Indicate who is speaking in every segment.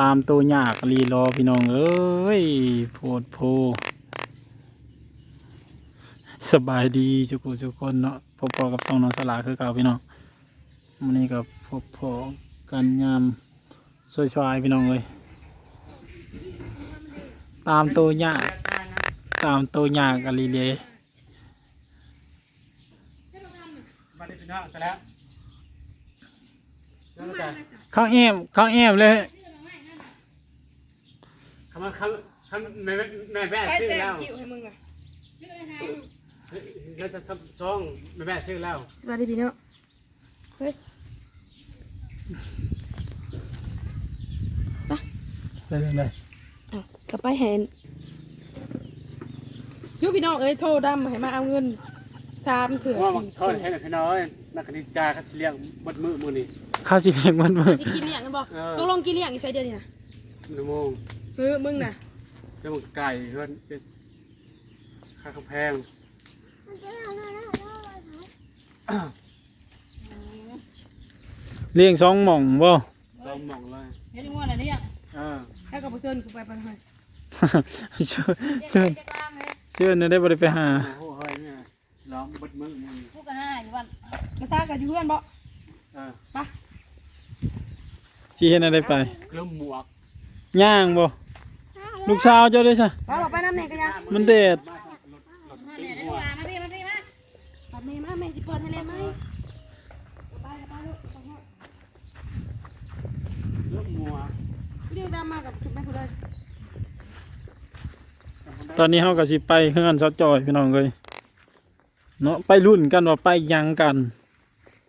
Speaker 1: ตามตัวยากรีรอพี่น้องเอ้ยโพดโพ สบายดีสุกุสุกคนเนาะพบพอกับต้องน้องสลาคือเก่าพี่น้องวันนี้กับพบพอกันยามสวยๆพี่น้องเลยตามตัวยากตามตัวยากกันลีเลย
Speaker 2: มาได้พี่น้องกันแล้วแล้วก็
Speaker 1: เข้าแอมเข้าแอมเลย
Speaker 2: คำว่าคำคำแม่แม่แม่แม่
Speaker 3: ไป
Speaker 2: ชื่อ
Speaker 3: แต่ง
Speaker 2: แล้ว
Speaker 3: คิวให้มึงอะ
Speaker 2: แล้วจะซับซ้องแม่แม่ชื่อแล้ว
Speaker 3: สวัสดีพี่น้องเฮ้ย
Speaker 1: ไปเลย
Speaker 3: อะกลับไปเห็นยูพี่น้องเอ้ยโทรดำให้มาเอาเงินสามเถื่อ
Speaker 2: ว่า
Speaker 3: สี่
Speaker 2: โทษให้พี่น้อยนักคณิตจาเขาเลี้ยงบดมือมือนี่
Speaker 1: ข้าวจีเลี้ยงมันมือ
Speaker 3: จะกินเลี้ยงกันบอก
Speaker 2: เออ
Speaker 3: ตกลงกินเลี้ยงอีกใช่เดียวนี่นะ
Speaker 2: หนึ่งโมง
Speaker 3: เฮ้ยมึงน่ะ
Speaker 2: แล้วมันไก่เพื่อนค่าข้าวแพง
Speaker 1: เลี้ยงสองหม่องบ่
Speaker 2: ซ้อมหมองเลย
Speaker 3: เฮ็ดงัวอะไรเนี่ย
Speaker 2: เออ
Speaker 3: แค่กับเซินกูไปไปให้
Speaker 1: เชิญเชิญเชิญได้บ่ได้ไปหา
Speaker 2: โอ้โหเฮ้ยเนี่ยร้องบดมือมือ
Speaker 3: กูก็ห้าอยู่บ้านมาซ่ากับอยู่เพื่อนบ่
Speaker 2: เออ
Speaker 3: ไป
Speaker 1: สิเห็นอะไรไป
Speaker 2: เครื่องหมวก
Speaker 1: ย่างบ่ ลูกสาวเจ้าได้ซะ
Speaker 3: ไปบอกไปน้ำเนี่ยกันยัง
Speaker 1: มันเด็ด
Speaker 2: รถรถตีหัว
Speaker 3: มาพี่มาพี่มาปัดเมย์มาเมย์จะเปิดให้เลยไหมไปไปลูก
Speaker 2: เครื่องหมวก
Speaker 3: เรียกดำมากับชุดแม่คุณเลย
Speaker 1: ตอนนี้เฮาก็สิไปเฮือนซอจอยพี่น้องเอ้ยเนาะไปรุ่นกันว่าไปหยังกัน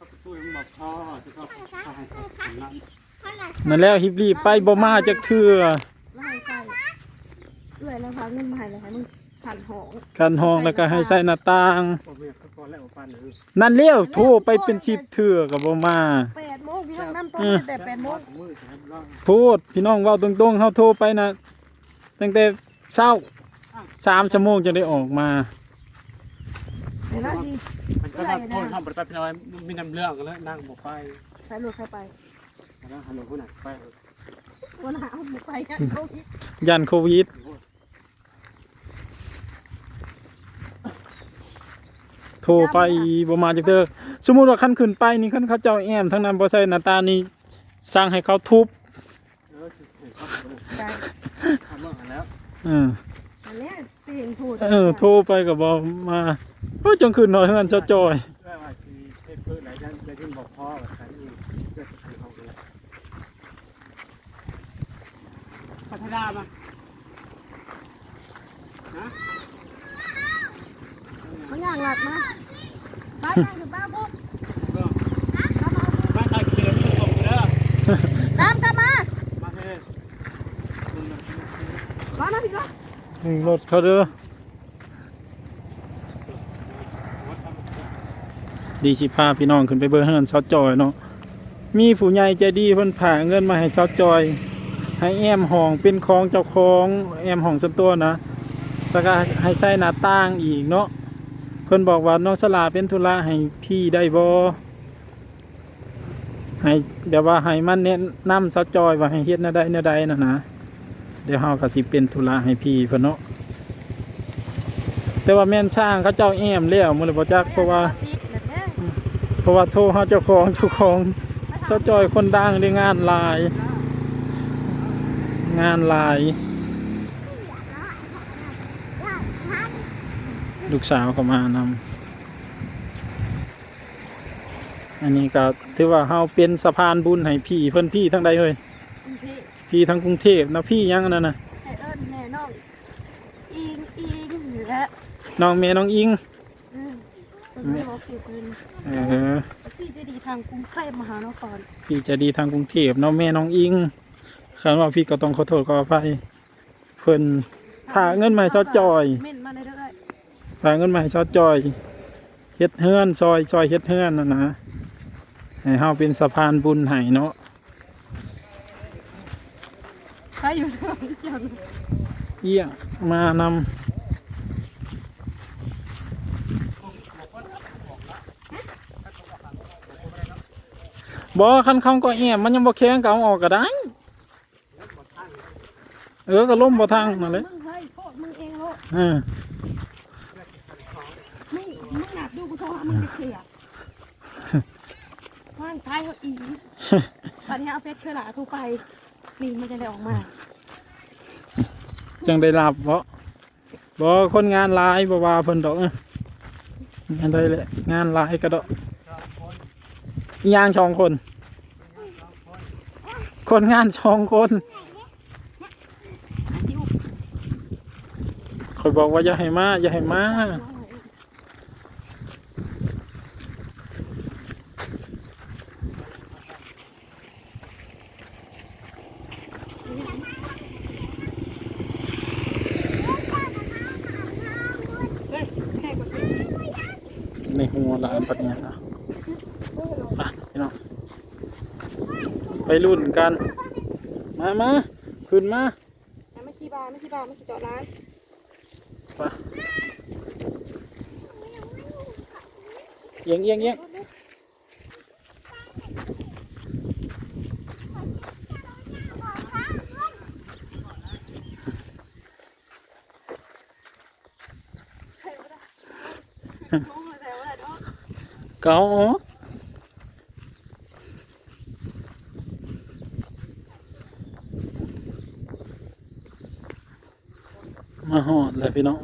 Speaker 2: ประตูยังบอกพ่อจะเข้าไปให้เขาทำนั่น
Speaker 1: นั่นแล้วฮิบรีไปบ่มาจักเทื่อ
Speaker 3: แล้วให้ใส่ เอื้อยแล้วพาเงินมาให้เลยให้มึงผ่านหอง
Speaker 1: กันห้องแล้วก็ให้ใส่หน้าต่าง
Speaker 2: ผมอยากเขาก่อนแล้วเอาปันเลย
Speaker 1: นั่นเลี้ยวโทรไปเป็น10เทื่อก็บ่มา
Speaker 3: แปดโมงพี่น้องน้ำต้มแต่แปดโมง
Speaker 2: มือจะให้ร้อน
Speaker 1: พูดพี่น้องเว้าตรงๆเฮาโทรไปนะตั้งแต่เช้า3ชั่วโมงจะได้ออกมา
Speaker 3: เดี๋ยวนะดี
Speaker 2: มันก็ต้องโทษทำไปไปพี่น้อยมีน้ำเรื่องกันแล้วนั่งบอกไป
Speaker 3: ใส่ลูกใครไป
Speaker 2: แล้วฮัลโหลผู้หนักไป
Speaker 3: วันหาเอาหมูไปกันโควิด
Speaker 1: ยันโควิด โทรไปบ่มาจักเด้อสมมุติว่าคันขึ้นไปนี่คันเขาเจ้าแอมทั้งนั้นบ่ใส่หน้าตานี่สั่งให้เขาทุบ
Speaker 2: เออเขา
Speaker 3: ใจ
Speaker 2: ทำเรื่องแล้ว
Speaker 1: เออ
Speaker 3: อันนี้เสียงพูด
Speaker 1: เออโทรไปก็บ่มาโอ้ยจังขึ้นนอนเฮือนเจ้าจอย
Speaker 2: เรื่องว่าที่เทพเพื่ออะ ย่า
Speaker 3: งหลักนะไปไปถึงบ้านปุ๊บ
Speaker 2: ก็มาตาเกียร์ส่งเด้อ
Speaker 3: ตามกลับมา
Speaker 2: มาเถอะ
Speaker 3: มานะพี่ก้อน
Speaker 1: อืมรถเขาเด้อดีสิพาพี่น้องขึ้นไปเบิ่งเฮือนเจ้าจอยเนาะมีผู้ใหญ่ใจดีเพิ่นผ่าเงินมาให้เจ้าจอย ให้แอมห้องเป็นของเจ้าของแอมห้องส่วนตัวนะแล้วก็ให้ใส่หน้าต่างอีกเนาะ เพิ่นบอกว่าน้องสลาเป็นธุระให้พี่ได้บ่ให้เดี๋ยวว่าให้มันแนะนำเสาจอยว่าให้เฮ็ดแนวใดแนวใดนะนะเดี๋ยวเฮาก็สิเป็นธุระให้พี่เพิ่นเนาะแต่ว่าแม่นช่างเขาเจ้าแอมแล้วมื้อละบ่จักเพราะว่า เพราะว่าโทรหาเจ้าของเจ้าของเจ้าจอยคนดังได้งานหลาย งานหลาย ลูกสาวก็มานำอันนี้ก็ถือว่าเฮาเป็นสะพานบุญให้พี่เพิ่นพี่ทั้งใดเฮ้ย
Speaker 3: พี่
Speaker 1: พี่ทั้งกรุงเทพนะพี่ยังอันนั่นน่ะ
Speaker 3: ให้เอิ้นแม่น้องอิงอิงอยู่แล้ว
Speaker 1: น้องเมน้องอิง
Speaker 3: อืมเป็นไม่บอกสิเป็น
Speaker 1: เออ
Speaker 3: พี่จะดีทางกรุงเทพมหานคร
Speaker 1: พี่จะดีทางกรุงเทพน้องแม่น้องอิงคันว่าพี่ก็ต้องขอโทษขออภัยเพิ่นฝากเงินมาให้เจ้าจอย
Speaker 3: เม่นมาเลยเด้อ
Speaker 1: ฝากเงินมาให้ซอจอยเฮ็ดเฮือนซอยซอยเฮ็ดเฮือนนะนะให้เฮาเป็นสะพานบุญให้เนาะ
Speaker 3: ใครอยู่ทางยัง
Speaker 1: เอี้ยมานำบ่คันเขาก็แอบมันยังบ่แข็งก็เอาออกก็ได้ เออก็ล้มบ่ทางนั่นแหละ
Speaker 3: มึงเฮ้ยโคตรมึงเองโลด
Speaker 1: เออ
Speaker 3: มึงมึงหนักดูกูโทรหามึงจะเสียว่างซ้ายเขาอี ตอนนี้เอาเพชรเธอหลาทูไปลิงมันจะได้ออกมา
Speaker 1: จังได้รับเพราะบ่คนงานหลายบ่ว่าเพิ่นดอกเอ้ออันใดแหละงานหลายก็ดอกอีหย่างสองคน คนงานสองคนคอยบอกว่าอย่าให้มาอย่าให้มา
Speaker 3: เฮ้ยแค่กว่า
Speaker 1: ในหัวหลานปัดเนี่ยอะไปพี่น้องไปรุ่นกัน มามาขึ้นมา
Speaker 3: ไม่ขี่บาไม่ขี่บาไม่ขี่จอดร้าน
Speaker 1: ไปเอียงเอียงเอียง
Speaker 3: โอ้ยแต่ว่าเนาะ
Speaker 1: เกาออกมาหอดเลยพี่น้อง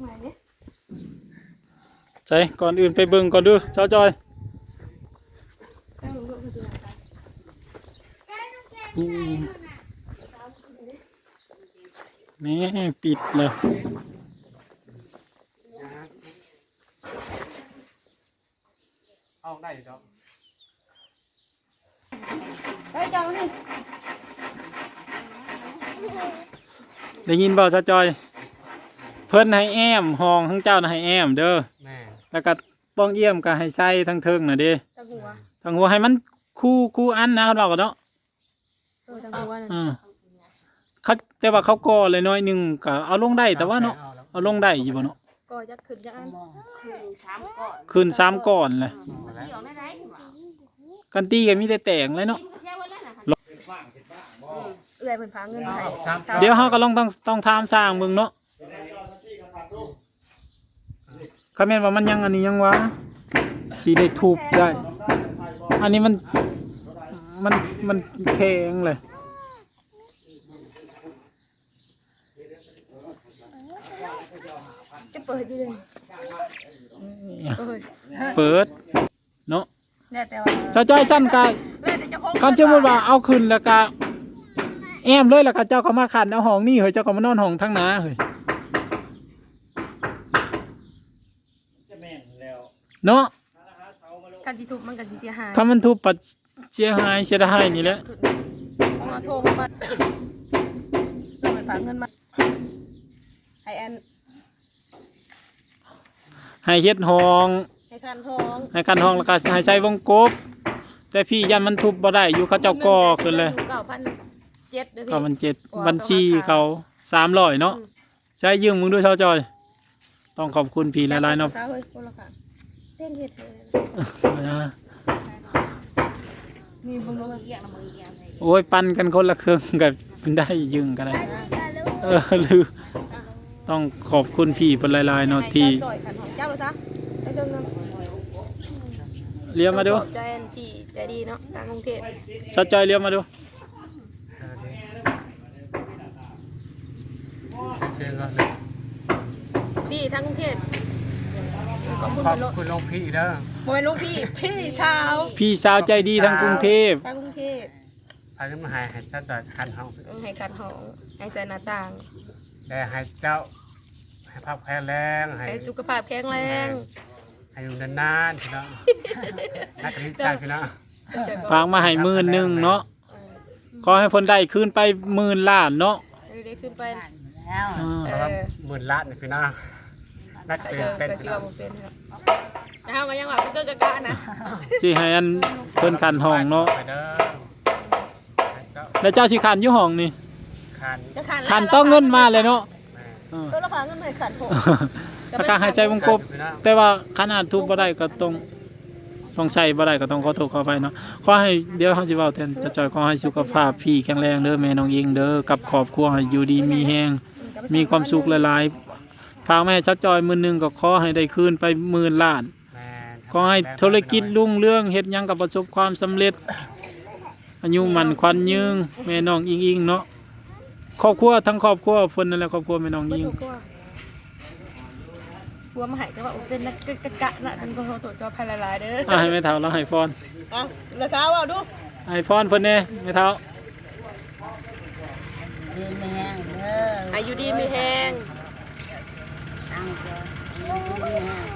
Speaker 3: ไหนเนี่ย
Speaker 1: ใช่ก่อนอื่นไปเบิ่งก่อนดูเช้าจอย
Speaker 3: แป้งลงด้วยคืออะไร
Speaker 1: อืม นี่ ปิดเลย
Speaker 2: ออกได้อยู่ดอก
Speaker 3: เฮ้ยเจ้านี่
Speaker 1: ได้ยินบ่เช้าจอย เพิ่นให้แอมห้องทั้งเจ้าน่ะให้แอมเด้อ
Speaker 2: แม่
Speaker 1: แล้วก็ป้องเยี่ยมก็ให้ใส่ทั้งเทิงน่ะเด้
Speaker 3: ตะหัว
Speaker 1: ทั้งหัวให้มันคู่คู่อันนะเขาบอกกันเนาะ
Speaker 3: เออตะหัวนั่น
Speaker 1: อืมเขาแต่ว่าเขาก่อเลยน้อยหนึงก็เอาลงได้แต่ว่าเนาะ
Speaker 2: อแล้ว
Speaker 1: เอาลงได้อยู่บ่เนาะ
Speaker 3: ก็ยักขึ้นยักอัน
Speaker 1: คืนสามก่อนเลย
Speaker 2: เอาแล้ว
Speaker 1: กันตีก็มีแต่แต่งเลยเนาะ
Speaker 3: เอื่อยเพิ่นพาเงินมาให้
Speaker 2: สาม
Speaker 1: เดี๋ยวเฮาก็ลองต้องต้องถามสร้างเบิ่งเนาะคอมเมนต์ว่ามันยังอันนี้ยังวะสิได้ทุบได้ อันนี้มัน มันมันแข็งเลย
Speaker 3: จะเปิดอยู่เลยเอ้ย
Speaker 1: เปิดเนาะ
Speaker 3: แล้วแต่ว่า
Speaker 1: เจ้าจ้อยสั้นกาย
Speaker 3: แล้วแต่เจ้าของ
Speaker 1: คันสมมุติว่าเอาขึ้นแล้วก็แอมเลยแล้วก็เจ้าเขามาขันเอาห้องนี่เฮ้ยเจ้าเขามานอนห้องทั้งหนาเฮ้ยเนาะ
Speaker 3: การสิทุบมันก็สิเสียหาย
Speaker 1: ถ้ามันทุบปัด เสียหายเสียดายนี่แหละ
Speaker 3: มาโทรมาบัดเราไปฝากเงินมาให้แอน
Speaker 1: ให้เฮ็ดห้อง
Speaker 3: ให้คันทอง
Speaker 1: ให้กันห้องแล้วก็ให้ใช้วงกบ แต่พี่ยันมันทุบบ่ได้อยู่เขาเจ้าก่อขึ้นเลย
Speaker 3: เก้าพันเจ็ดเด้อพี่
Speaker 1: เขามันเจ็ดบัญชีเขาสามร้อยเนาะใช้ยืมมึงด้วยเช้าจอย ต้องขอบคุณพี่หลายๆเนาะ
Speaker 3: สาวเฮ้ยคนละค่ะเต้นเฮ็ดเลยนี่ บ่รู้ว่าเอียงนะมึงเอียงให้
Speaker 1: โอ้ยปันกันคนละครึ่งกับได้ยึงกันได้เออลือต้องขอบคุณพี่เป็นหลายๆเนาะที่
Speaker 3: จ่อยขันของเจ้าเลยซะไอ้เจ้าเงิน
Speaker 1: เลี้ยวมาดู
Speaker 3: ขอบใจอันพี่ใจดีเนาะทางกรุงเทพ
Speaker 1: เช้าจอยเลี้ยวมาดู
Speaker 2: เชิญก่อนเลย
Speaker 3: พี่ทางกรุงเทพ ขอบคุณ
Speaker 2: ขอบ
Speaker 3: เป็นโล
Speaker 2: คุณหลวงพี่เด้อ
Speaker 3: โมยลูกพี่ พี่ชาว
Speaker 1: พี่สาวใจดีทางกรุงเทพ
Speaker 3: ทางกรุงเทพ
Speaker 2: พาขึ้นมาให้ให้เจ้าจอยคันห้อง
Speaker 3: ให้การหองให้ใจหน้าต่าง
Speaker 2: แต่ให้เจ้าให้ภาพแข็งแรงให้
Speaker 3: ให้สุขภาพแข็งแรง
Speaker 2: ให้อยู่นานๆพี่น้องนักดีใจพี่น้อง
Speaker 1: ฝากมาให้หมื่นหนึ่งเนาะขอให้เพ้นได้คืนไปหมื่นล้านเนาะ
Speaker 3: ได้ขึ้นไป
Speaker 1: อ่า
Speaker 2: เพราะว่าหมื่นล้านนี่พี่น้อง นัก
Speaker 3: แต่
Speaker 2: เต้น
Speaker 3: ก็
Speaker 2: เต้น
Speaker 3: ก็
Speaker 2: พี่
Speaker 3: สิ
Speaker 2: น้อ
Speaker 3: ว่างบ่เป็นครับนะฮะมันยังว่าเกิดกะกะนะ
Speaker 1: สิให้อันเพิ่นขันห้องเนาะ
Speaker 2: ไปเด้อให้เจ้า
Speaker 1: แล้วเจ้าสิขันอยู่ห้องนี่
Speaker 2: คัน
Speaker 3: จะขัน
Speaker 1: ขันต้องเงินมาเลยเนาะ
Speaker 2: แม่
Speaker 1: เออ
Speaker 3: ตัวละพาเงินให้ขันหก
Speaker 1: ถ้าการหายใจวงกบ แต่ว่าขนาดทุบบ่ได้ก็ต้องต้องใช้บ่ได้ก็ต้องขอโทษขอไปเนาะขอให้เดี๋ยวเฮาสิเว้าแทนจะจอยขอให้สุขภาพพี่แข็งแรงเด้อแม่น้องยิงเด้อกับครอบครัวให้อยู่ดีมีแฮงมีความสุขหลายๆ ฝากแม่ชักจอยมื้อหนึงก็ขอให้ได้คืนไปหมื่นล้าน
Speaker 2: แม่น
Speaker 1: ขอให้ธุรกิจรุ่งเรื่องเฮ็ดหยังก็ประสบความสำเร็จ อายุมันควันยืงแม่น้องอิงอิงเนาะครอบครัวทั้งครอบครัวเพิ่นนั่นแหละครอบครัวแม่น้อง
Speaker 3: บ่
Speaker 1: ยิง
Speaker 3: ถูกกลัวกลัวมาหายก็ว่าเป็นนักกะกะนะเป็นคนตัวจอภัยหลายๆเด้อ
Speaker 1: อะให้แม่เฒ่าแล้วให้พร
Speaker 3: อะละสาวเอาดู
Speaker 1: ให้พรเพิ่นแน่แม่เฒ่า
Speaker 4: ยืนไม่แห้งเด้อ
Speaker 3: อายุดีมีแฮง
Speaker 4: ตั้งใจยืนไม่แห้ง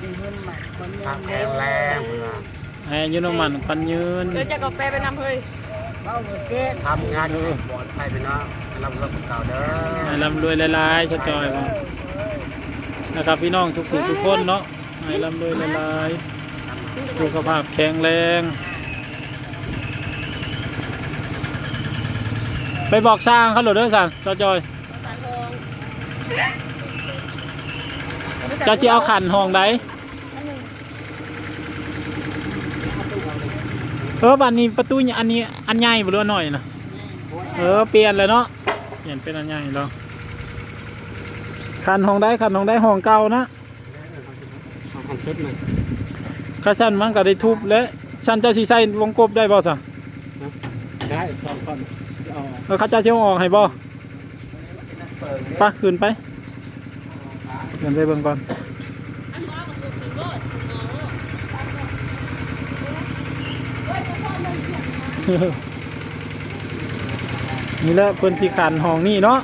Speaker 4: ยืนหุ่นหมัดคนเงิ
Speaker 2: ทาง
Speaker 4: น
Speaker 2: แข็งแรงเพิ่นว่า
Speaker 1: ให้อายุน้ำมันควันยืน
Speaker 3: เดี๋ยวจะกาแฟไปนำเฮ้ย
Speaker 4: เบ้าบ่เจ็ด
Speaker 2: ทำงานอยู่ปลอดภัยพี่น้องลำรบเก่าเด้อ
Speaker 1: ให้ร่ำรวยหลายๆชัดจอยว่านะครับพี่น้องสุขุสุขคนเนาะให้ร่ำรวยหลายๆสุขภาพแข็งแรง ไปบอกสร้างเขาโหลดเด้อสั่งชัดจอย
Speaker 3: สารทอง
Speaker 1: จะสิเอาขันห้องใดเออบันนี้ประตูอันนี้อันใหญ่บ่รู้ว่าน้อยนะเออเปลี่ยนเลยเนาะเปลี่ยนเป็นอันใหญ่แล้วขันห้องใดขันห้องใดห้องเก่านะ
Speaker 2: เอาของชุดหนึ่ง
Speaker 1: ข้าชั้นมันก็ได้ทุบและชั้นเจ้าสีใส่วงกบได้บ่สะ
Speaker 2: ได้สองคนเอา
Speaker 1: เออเขาเจ้าเชี่ยวออกให้บ่ไปะขึ้นไป ขึ้นไปเบิ่งก่อนนี่แหละเพิ่นสิขันห้องนี้เนาะ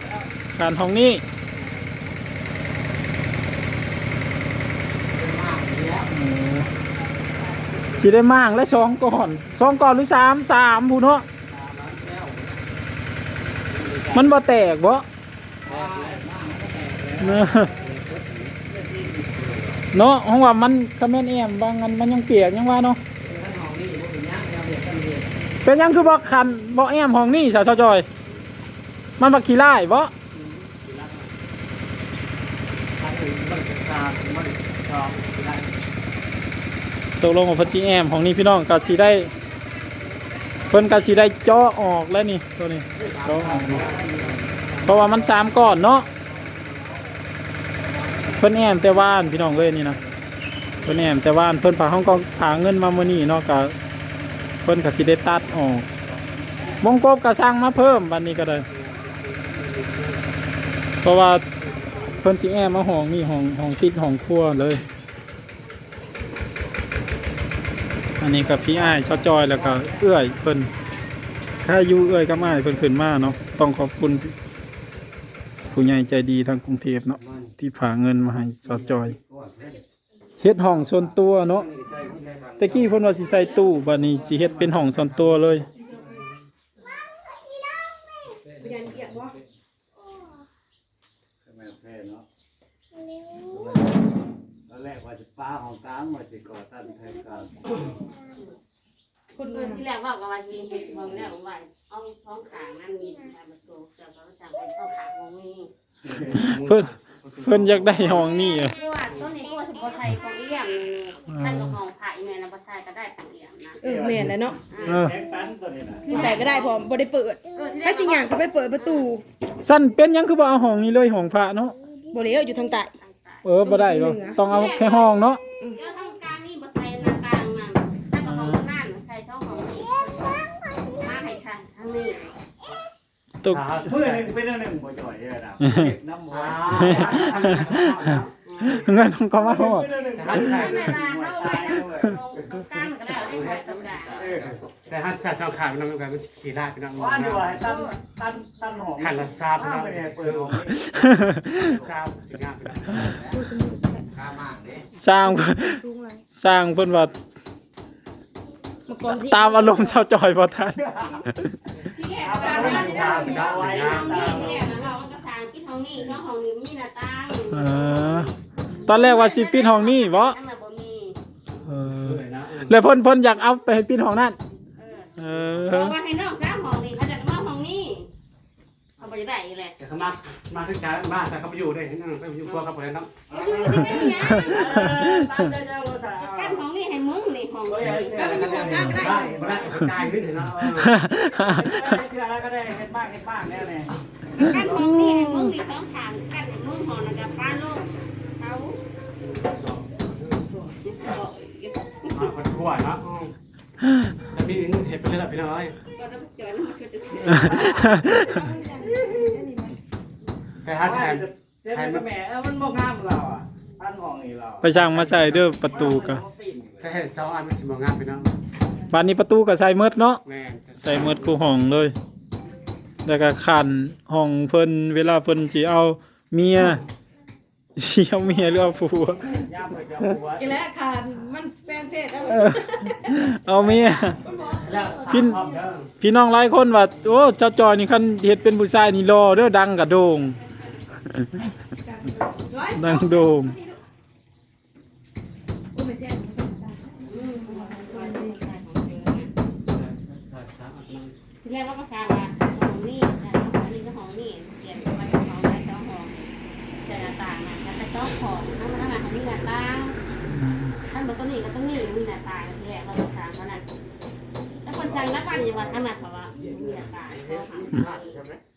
Speaker 1: ขันห้องนี้เออสิได้มากและสองก่อนสองก่อนหรือสามสามผู้เนาะมันบ่แตกบ่เนอะ เนาะห้องว่ามันคอมเมนแอมบางอันมันยังเปียกยังว่าเนาะเป็นยังคือบ่คันบ่แอมห้องนี้สาวชาจอย มันบักขี้ไล่บ่
Speaker 2: ทางอื่นมันจะต
Speaker 1: กลงกับพัชแอมของนี้พี่น้องก็สิได้เพิ่นก็สิได้จาะออกแล้วนี่ตัวนี้เจาะออกเพราะว่ามันสามก้อนเนาะ เพิ่นแอมแต่ว่านพี่น้องเอ้ยนี่นะเพิ่นแอมแต่ว่านเพิ่นพาห้องกองพาเงินมามื้อนี้เนาะก็เพิ่นก็สิได้ตัดออกวงกบก็สร้างมาเพิ่มบัดนี้ก็ได้เพราะว่าเพิ่นสิแอมมาห้องนี่ห้องห้องติดห้องครัวเลย อันนี้กับพี่อ้ายชาวจอยแล้วก็เอื้อยเพิ่นค่ายูเอื้อยกับอ้ายเพิ่นขึ้นมาเนาะต้องขอบคุณ ผู้ใหญ่ใจดีทางกรุงเทพเนาะที่ฝาเงินมาให้ชาวจอยเฮ็ดห้องส่วนตัวเนาะแต่กี้เพิ่นว่าสิใส่ตู้บัดนี้สิเฮ็ดเป็นห้องส่วนตัวเลย
Speaker 2: แรกว่าจะป้าของกลางว่าจะก่อตั้งแทนกาง
Speaker 3: คุณ
Speaker 5: ที่แรกว่าก็ว่าสิเฮ็ดสิบ่แม่ว่าเอาสองขางนั่นมีแต่ประตูเจ้าก็สั่งไปเข้าขางบ่มี
Speaker 1: เพิ่นเพิ่นอยากได้ห้องนี่อะ
Speaker 5: คือว่าต้นนี้ก็ว่าสิบ่ใส่ของเอี่ยมนี่ท่านก็ห้องพระอีแม่น่ะบ่ใส่ก็ได้ของเอี่ยมนะ
Speaker 3: เออแม่นแล้วเนาะ
Speaker 1: เออ
Speaker 2: แทงตันตัวนี้นะ
Speaker 3: คือใส่ก็ได้พร้อมบ่ได้เปิด
Speaker 5: เออที่แร
Speaker 3: ถ้ากสิหยังเขาไปเปิดประตู
Speaker 1: สั้นเป็นหยังคือบ่เอาห้องนี้เลยห้องพระเนาะ
Speaker 3: บ่เหลียวอยู่ทางใต้
Speaker 1: เออบ่ได้หรอกต้องเอาแค่ห้องเนาะ
Speaker 5: เดี๋ยวทาง ตก
Speaker 2: เพื่อนหนึ่งเป็นหนึ่งบ่จ่อยเลยนะน้ำหัว
Speaker 1: เงินต้องก็มาฮอด
Speaker 2: หันใส่
Speaker 5: เวลาเข้าไปตรงกลางก็ได้ให้ใส่ตรงกลาง
Speaker 2: แต่หันใส่สองขาพี่น้องกันมันขี่ได้พี่น้อง
Speaker 6: ว่าดีว่าตั้นตั้นตั้นหอม
Speaker 2: ขันละซาบพี่น้อง
Speaker 6: ไม่ได้เปิ
Speaker 2: เปิ
Speaker 6: ด
Speaker 2: ด
Speaker 6: หอม
Speaker 2: ซาบสิงามพี่น้อง
Speaker 1: สร้าง
Speaker 3: สูงหลาย
Speaker 1: สร้างเพิ่นว่า
Speaker 3: มาก่อนสิ
Speaker 1: ตามอารมณ์ชาวจอยบ่ทัน
Speaker 5: ที่แรกว่าสิเอาที่เอาไว้ที่แรกนะเรางที่ห้องนี้ช่องของนี้มีหน้าต่าง
Speaker 1: เออตอนแรกว่าสิปิดห้องนี้บ่
Speaker 5: อันน่ะบ่มี
Speaker 1: เออ
Speaker 2: เลยนะ
Speaker 1: แล้วเพิ่นเพิ่นอยากเอาไปให้ปิดห้องนั่น
Speaker 5: เออ
Speaker 1: เอา
Speaker 5: มาให้น้องซะ มาห้องนี้เขาบ่อยจะได้แหละ
Speaker 2: แต่เขามามาขึ้นการบ้านแต่เขาไปอยู่ด้วยนั่งไปอยู่ครัวกับผมเลยน้ำ
Speaker 5: อยู่ที่ไหนเนี่ย
Speaker 6: ตามใจเจ้าเราจะเอา
Speaker 5: กั้นของนี่ให้มึงนี่ของ
Speaker 6: เฮ้ย
Speaker 5: นี่
Speaker 6: เฮ้ยเฮ้ยเฮ้ย
Speaker 2: ได้มาได้กายไม่ถึงเนาะ
Speaker 6: เชื่อแล้วก็ได้เห็นบ้างเห็นบ้างแล้วเนี่ย
Speaker 5: กั้นของนี่ให้มึงนี่สองทางกั้นให้มึงหอนะกับป้าลูกเขา
Speaker 2: มาคนทั่วเนาะแต่พี่เห็นไปเรื่อยพี่น้อย
Speaker 5: ก็ต้องเจอแล้วมันก็จะ
Speaker 2: แต่ถ้าแทน
Speaker 6: เจ๊เป็นแม่เออมันบอกงามเราอะท่านของนี่เรา
Speaker 1: ไปช่างมาใส่เด้อประตูกะ
Speaker 2: ถ้าเห็นสองอันมันสิมองงามพี่น้อง
Speaker 1: บ้านนี้ประตูก็ใส่เมดเนาะ
Speaker 2: แม่
Speaker 1: ใส่เมดกูห้องเลย แล้วก็ขันห้องเพิ่นเวลาเพิ่นสิเอาเมียสิเอาเมียหรือเอาผัว
Speaker 6: ย่ามไปกับหัว
Speaker 3: อีแล้วคานมันแปลงเพศแล้ว
Speaker 1: เออเอาเมีย
Speaker 2: แล้ว
Speaker 1: กิน
Speaker 2: พร้อมเด้อ
Speaker 1: พี่น้องหลายคนว่าโอ้เจ้าจอยนี่คันเฮ็ดเป็นผู้ชายนี่รอเด้อดังกะโด่ง
Speaker 3: ร้อย
Speaker 1: ดังโด
Speaker 3: มแจ้ง
Speaker 5: ทีแรกว่าก็สร้างว่าของนี่แต่ของนี่ก็ของนี่เปลี่ยนไปของได้สองของแต่หน้าต่างนะแต่ไปสองของนั่นมันนั่นของนี่หน้าต่างท่านบอกตัวนี้กับตัวนี้มีหน้าต่างที่แรกเราสร้าเท่านั้นแล้วคนสั่งแล้วกันอยู่ว่าทำไมเพราะว่ามีหน้าต่างเขาทำ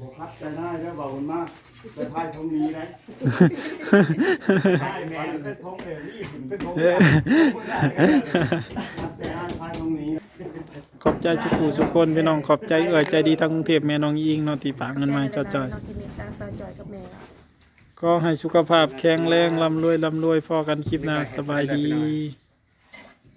Speaker 7: บอกครับใจได้แล้วบอกคุณมากไปพายตรงนี้นะ
Speaker 6: ใช่แม่เป็นทงเลยรีบเป็นทง
Speaker 7: ใจได้พายตรงนี้
Speaker 1: ขอบใจสุขุสุคนพี่น้องขอบใจเอ่ยใจดีทางกรุงเทพแม่น้องอิงเนาะที่ฝากเงินมาจอย
Speaker 3: จอย
Speaker 1: ก็ให้สุขภาพแข็งแรงร่ำรวยร่ำรวยพอกันคลิปหน้าสบายดี